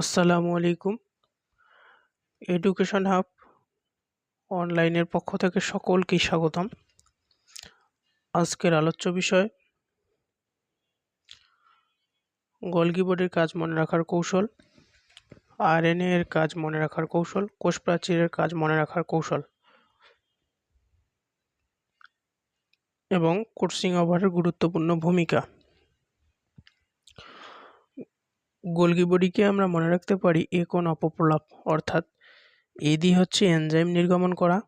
আসসালামু আলাইকুম। Education hub অনলাইনের পক্ষ থেকে সকলকেই স্বাগতম। আজকের আলোচ্য বিষয়, গলগি বোর্ডের কাজ মনে রাখার কৌশল আরএনএ এর কাজ মনে রাখার কৌশল কোষ প্রাচীরের কাজ মনে রাখার কৌশল, এবং কোর্সিং ওভারের গুরুত্বপূর্ণ ভূমিকা। গোলগি বডিকে আমরা মনে রাখতে পারি এ কোন অপপ্রলাপ, অর্থাৎ এ দিয়ে হচ্ছে এনজাইম নির্গমন করা,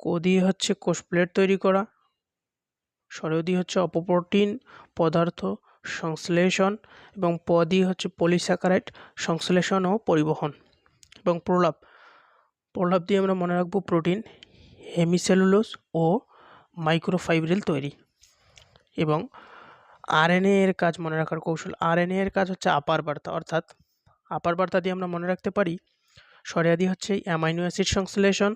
কো দিয়ে হচ্ছে কোষ প্লেট তৈরি করা স্বরীয় দিয়ে হচ্ছে অপপ্রোটিন পদার্থ সংশ্লেষণ এবং প দিয়ে হচ্ছে পলিস্যাকারাইড সংশ্লেষণ ও পরিবহন এবং প্রলাপ। প্রলাপ দিয়ে আমরা মনে রাখব প্রোটিন হেমিসেলুলোস ও মাইক্রোফাইব্রিল তৈরি এবং আরএনএ এর কাজ মনে রাখার কৌশল। আরএনএ এর কাজ হচ্ছে আপার বার্তা, অর্থাৎ আপার বার্তা দিয়ে আমরা মনে রাখতে পারি সরিয়াদি হচ্ছে অ্যামাইনো অ্যাসিড সংশ্লেষণ,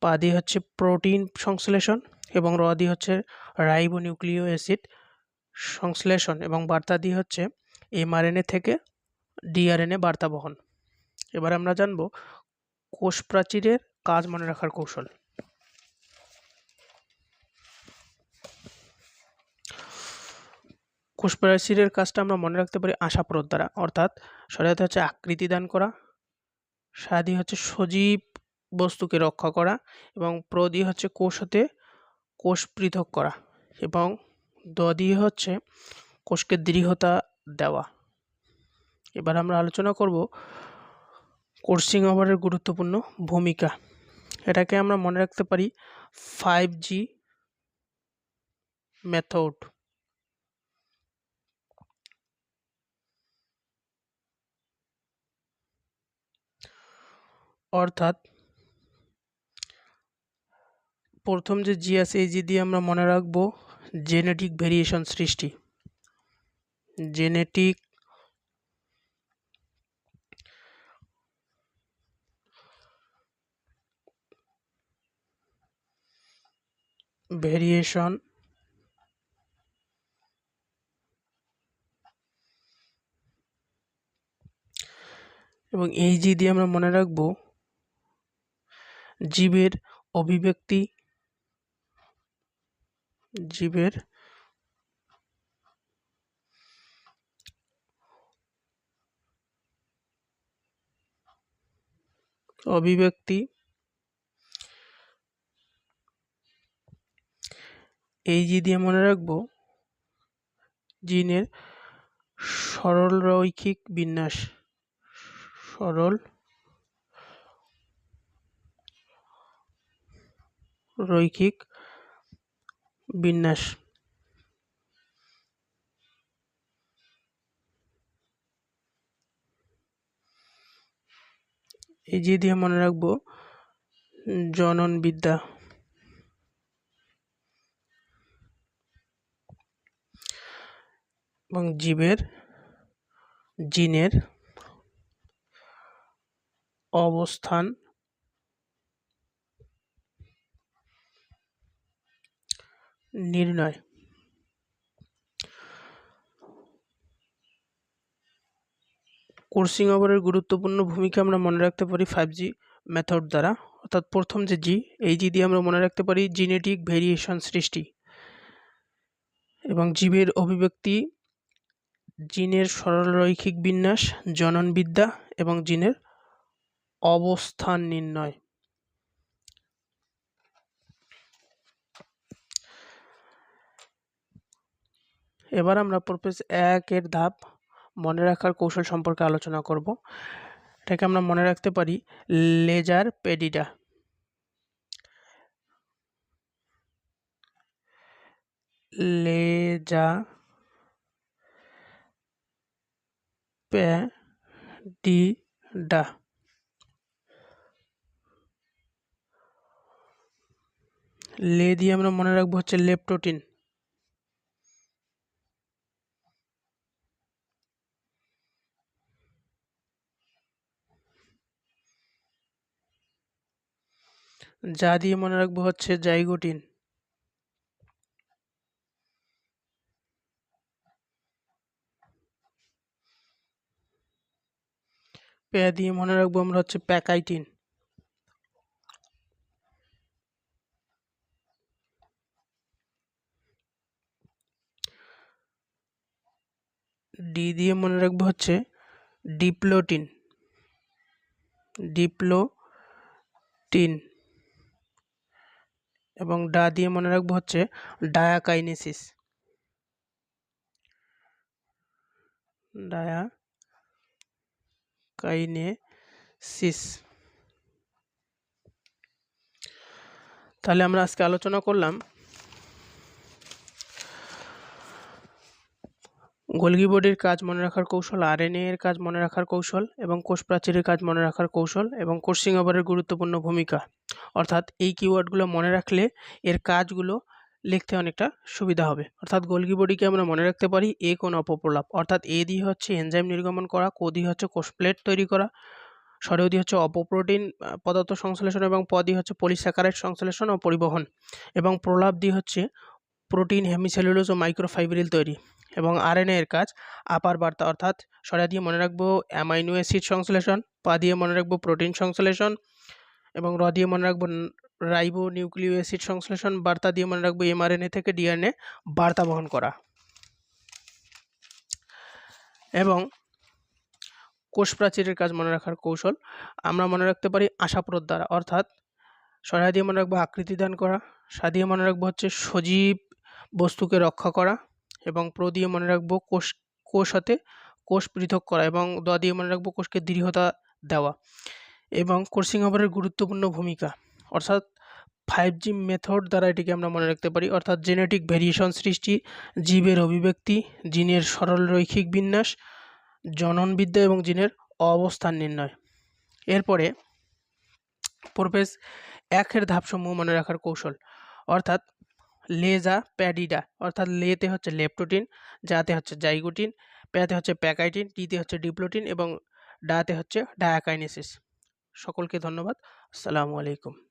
পা দিয়ে হচ্ছে প্রোটিন সংশ্লেষণ এবং রদি হচ্ছে রাইবো রাইবোনিউক্লিয় অ্যাসিড সংশ্লেষণ এবং বার্তা দিয়ে হচ্ছে এমআরএনএ থেকে ডিআরএনএ বার্তা বহন। এবার আমরা জানব কোষ প্রাচীরের কাজ মনে রাখার কৌশল। কোষপ্রাচীরের কাজটা আমরা মনে রাখতে পারি আশাপ্রদ দ্বারা। অর্থাৎ সরাইতে হচ্ছে আকৃতি দান করা সাদি হচ্ছে সজীব বস্তুকে রক্ষা করা এবং প্রদি হচ্ছে কোষ হতে কোষ পৃথক করা এবং দ দিয়ে হচ্ছে কোষকে দৃঢ়তা দেওয়া। এবার আমরা আলোচনা করব কোর্সিং ওভারের গুরুত্বপূর্ণ ভূমিকা। এটাকে আমরা মনে রাখতে পারি ফাইভ জি মেথড অর্থাৎ প্রথম যে জি আছে এই জি দিয়ে আমরা মনে রাখব জেনেটিক ভেরিয়েশন সৃষ্টি। জেনেটিক ভেরিয়েশন এবং এই জি দিয়ে আমরা মনে রাখব জীবের অভিব্যক্তি জীবের অভিব্যক্তি এই জি দিয়ে মনে রাখব জিনের সরল রৈখিক বিন্যাস সরল রৈখিক বিন্যাস। এই যে দিয়ে মনে রাখব জনন বিদ্যা। এবং জীবের জিনের অবস্থান নির্ণয়। কোর্সিং ওভারের গুরুত্বপূর্ণ ভূমিকা আমরা মনে রাখতে পারি ফাইভ জি মেথড দ্বারা। অর্থাৎ প্রথম যে জি এই জি দিয়ে আমরা মনে রাখতে পারি জিনেটিক ভেরিয়েশন সৃষ্টি। এবং জীবের অভিব্যক্তি, জিনের সরলরৈখিক বিন্যাস, জননবিদ্যা এবং জিনের অবস্থান নির্ণয়। এবার আমরা প্রপেজ একের ধাপ মনে রাখার কৌশল সম্পর্কে আলোচনা করব। এটাকে আমরা মনে রাখতে পারি লেজার পেডিডা। লেজা পেডিডা। লে দিয়ে আমরা মনে রাখব হচ্ছে লেপটোটিন। যা দিয়ে মনে রাখব হচ্ছে জাইগোটিন পে দিয়ে মনে রাখব আমরা হচ্ছে প্যাকাইটিন। ডি দিয়ে মনে রাখব হচ্ছে ডিপ্লোটিন। ডিপ্লোটিন। এবং ডা দিয়ে মনে রাখব হচ্ছে ডায়াকাইনেসিস। ডায়া কাইনেসিস তাহলে আমরা আজকে আলোচনা করলাম গোলগি বডির কাজ মনে রাখার কৌশল আরএনএ এর কাজ মনে রাখার কৌশল এবং কোষ প্রাচীরের কাজ মনে রাখার কৌশল এবং কোর্সিং ওভারের গুরুত্বপূর্ণ ভূমিকা। অর্থাৎ এই কিওয়ার্ডগুলো মনে রাখলে এর কাজগুলো লিখতে অনেকটা সুবিধা হবে। অর্থাৎ গোলগি বডিকে আমরা মনে রাখতে পারি এ কোন অপপ্রলাপ। অর্থাৎ এ দিয়ে হচ্ছে এনজাইম নির্গমন করা কো হচ্ছে কোষ প্লেট তৈরি করা সরেও দিয়ে হচ্ছে অপপ্রোটিন পদার্থ সংশ্লেষণ এবং প দিয়ে হচ্ছে পলিস্যাকারাইড সংশ্লেষণ ও পরিবহন এবং প্রলাপ দিয়ে হচ্ছে প্রোটিন, হেমিসেলুলোজ ও মাইক্রোফাইব্রিল তৈরি। এবং আরএনএ এর কাজ। আপার বার্তা অর্থাৎ সরা দিয়ে মনে রাখব অ্যামাইনো অ্যাসিড সংশ্লেষণ, পা দিয়ে মনে রাখব প্রোটিন সংশ্লেষণ এবং র দিয়ে মনে রাখব রাইবো নিউক্লিও অ্যাসিড সংশ্লেষণ, বার্তা দিয়ে মনে রাখব এমআরএনএ থেকে ডিএনএ বার্তা বহন করা। এবং কোষ প্রাচীরের কাজ মনে রাখার কৌশল, আমরা মনে রাখতে পারি আশাপ্রদ দ্বারা, অর্থাৎ সরা দিয়ে মনে রাখব আকৃতি দান করা, সা দিয়ে মনে রাখব হচ্ছে সজীব বস্তুকে রক্ষা করা এবং প্র দিয়ে মনে রাখব কোষ কোষ হতে কোষ পৃথক করা এবং দ দিয়ে মনে রাখব কোষকে দৃঢ়তা দেওয়া এবং কোর্সিং ওভারের গুরুত্বপূর্ণ ভূমিকা। অর্থাৎ ফাইভ জি মেথড দ্বারা এটিকে আমরা মনে রাখতে পারি। অর্থাৎ জেনেটিক ভেরিয়েশন সৃষ্টি, জীবের অভিব্যক্তি, জিনের সরল রৈখিক বিন্যাস, জননবিদ্যা এবং জিনের অবস্থান নির্ণয়। এরপরে প্রোপেস একের ধাপসমূহ মনে রাখার কৌশল। অর্থাৎ লেজা প্যাডিডা, অর্থাৎ লেতে হচ্ছে লেপটোটিন, যাতে হচ্ছে জাইগোটিন, প্যাতে হচ্ছে প্যাকাইটিন, টিতে হচ্ছে ডিপ্লোটিন এবং ডাতে হচ্ছে ডায়াকাইনেসিস। সকলকে ধন্যবাদ। আসসালামু আলাইকুম।